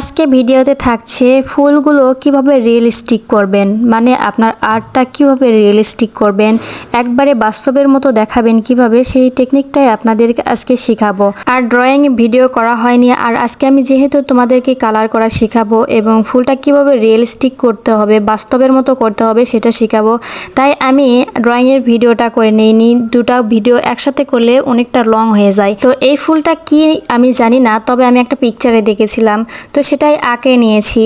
আজকে ভিডিওতে থাকছে ফুলগুলো কীভাবে রিয়েলিস্টিক করবেন? মানে আপনার আর্টটা কীভাবে রিয়েলিস্টিক করবেন? একবারে বাস্তবের মতো দেখাবেন কীভাবে? সেই টেকনিকটাই আপনাদেরকে আজকে শেখাবো। আর ড্রয়িং ভিডিও করা হয়নি, আর আজকে আমি যেহেতু তোমাদেরকে কালার করা শেখাবো এবং ফুলটা কীভাবে রিয়েলিস্টিক করতে হবে, বাস্তবের মতো করতে হবে সেটা শেখাবো, তাই আমি ড্রয়িংয়ের ভিডিওটা করে নিইনি। দুটা ভিডিও একসাথে করলে অনেকটা লং হয়ে যায়। তো এই ফুলটা কি আমি জানি না, তবে আমি একটা পিকচারে দেখেছিলাম। তো সেটাই আঁকে নিয়েছি।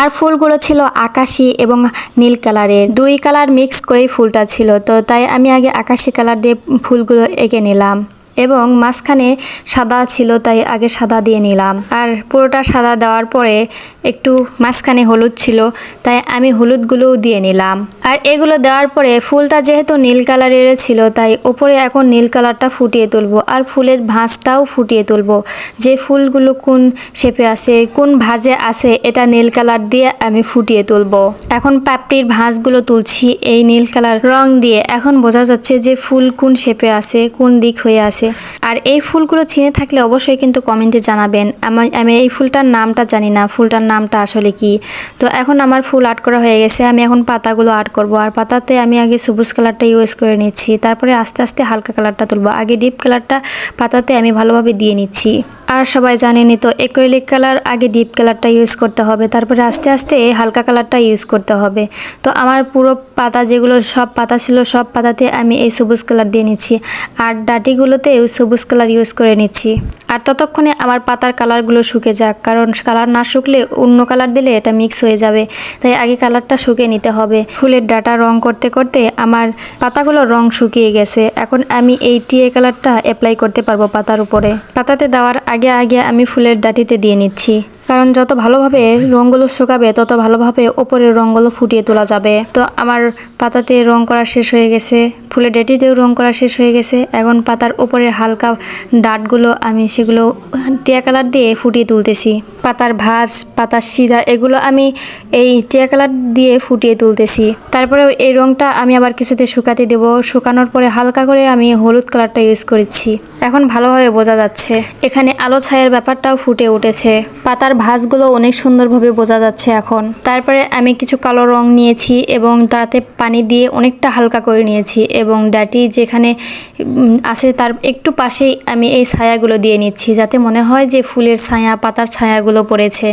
আর ফুলগুলো ছিল আকাশি এবং নীল কালারের। দুই কালার মিক্স করেই ফুলটা ছিল, তো তাই আমি আগে আকাশি কালার দিয়ে ফুলগুলো এঁকে নিলাম। এবং মাঝখানে সাদা ছিল, তাই আগে সাদা দিয়ে নিলাম। আর পুরোটা সাদা দেওয়ার পরে একটু মাঝখানে হলুদ ছিল, তাই আমি হলুদগুলোও দিয়ে নিলাম। আর এগুলো দেওয়ার পরে ফুলটা যেহেতু নীল কালারের ছিল, তাই ওপরে এখন নীল কালারটা ফুটিয়ে তুলবো আর ফুলের ভাঁজটাও ফুটিয়ে তুলবো। যে ফুলগুলো কোন শেপে আছে, কোন ভাঁজে আছে, এটা নীল কালার দিয়ে আমি ফুটিয়ে তুলবো। এখন পাপড়ির ভাঁজগুলো তুলছি, এই নীল কালার রং দিয়ে। এখন বোঝা যাচ্ছে যে ফুল কোন শেপে আছে, কোন দিক হয়ে আছে। আর এই ফুলগুলো চিনে থাকলে অবশ্যই কিন্তু কমেন্টে জানাবেন। আমি এই ফুলটার নামটা জানি না, ফুলটার নামটা আসলে কি? তো এখন আমার ফুল আর্ট করা হয়ে গেছে, আমি এখন পাতাগুলো আর্ট করব। আর পাতাতে আমি আগে সবুজ কালারটা ইউজ করে নিচ্ছি, তারপরে আস্তে আস্তে হালকা কালারটা তুলবো। আগে ডিপ কালারটা পাতাতে আমি ভালোভাবে দিয়ে নিচ্ছি। আর সবাই জানেনই তো এক্রেলিক কালার আগে ডিপ কালারটা ইউজ করতে হবে, তারপরে আস্তে আস্তে হালকা কালারটা ইউজ করতে হবে। তো আমার পুরো পাতা যেগুলো সব পাতা ছিল, সব পাতাতে আমি এই সবুজ কালার দিয়ে নিচ্ছি। আর ডাটিগুলোতেও সবুজ কালার ইউজ করে নিচ্ছি। আর ততক্ষণে আমার পাতার কালারগুলো শুকে যাক, কারণ কালার না শুকলে অন্য কালার দিলে এটা মিক্স হয়ে যাবে। তাই আগে কালারটা শুকিয়ে নিতে হবে। ফুলের ডাটা রং করতে করতে আমার পাতাগুলো রং শুকিয়ে গেছে। এখন আমি এই টিয়ে কালারটা অ্যাপ্লাই করতে পারব পাতার উপরে। পাতাতে দেওয়ার আগে আগে আগে আমি ফুলের ডাটিতে দিয়ে নিচ্ছি। কারণ যত ভালোভাবে রঙগুলো শুকাবে, তত ভালোভাবে ওপরের রঙগুলো ফুটিয়ে তোলা যাবে। তো আমার পাতাতে রং করা শেষ হয়ে গেছে, ফুলের ডেটিতেও রং করা শেষ হয়ে গেছে। এখন পাতার উপরে হালকা ডাটগুলো আমি সেগুলো টিয়া কালার দিয়ে ফুটিয়ে তুলতেছি। পাতার ভাঁজ, পাতার শিরা, এগুলো আমি এই টিয়া কালার দিয়ে ফুটিয়ে তুলতেছি। তারপরে এই রংটা আমি আবার কিছুতে শুকাতে দেবো। শুকানোর পরে হালকা করে আমি হলুদ কালারটা ইউজ করেছি। এখন ভালোভাবে বোঝা যাচ্ছে। এখানে আলো ছায়ের ব্যাপারটাও ফুটে উঠেছে। পাতার ভাঁজগুলো অনেক সুন্দরভাবে বোঝা যাচ্ছে এখন। তারপরে আমি কিছু কালো রং নিয়েছি এবং তাতে পানি দিয়ে অনেকটা হালকা করে নিয়েছি এবং ডাটি যেখানে আছে তার একটু পাশেই আমি এই ছায়াগুলো দিয়ে নিচ্ছি যাতে মনে হয় যে ফুলের ছায়া, পাতার ছায়াগুলো পড়েছে।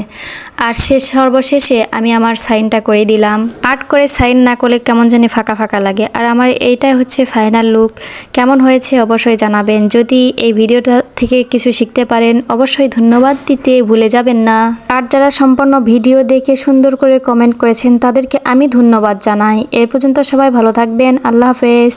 আর শেষ, সর্বশেষে আমি আমার সাইনটা করে দিলাম। আর্ট করে সাইন না করলে কেমন জানি ফাঁকা ফাঁকা লাগে। আর আমার এইটাই হচ্ছে ফাইনাল লুক। কেমন হয়েছে অবশ্যই জানাবেন। যদি এই ভিডিওটা থেকে কিছু শিখতে পারেন, অবশ্যই ধন্যবাদ দিতে ভুলে যাবেন না। আর যারা সম্পূর্ণ ভিডিও দেখে সুন্দর করে কমেন্ট করেছেন, তাদেরকে আমি ধন্যবাদ জানাই। এ পর্যন্ত সবাই ভালো থাকবেন। আল্লাহ হাফেজ।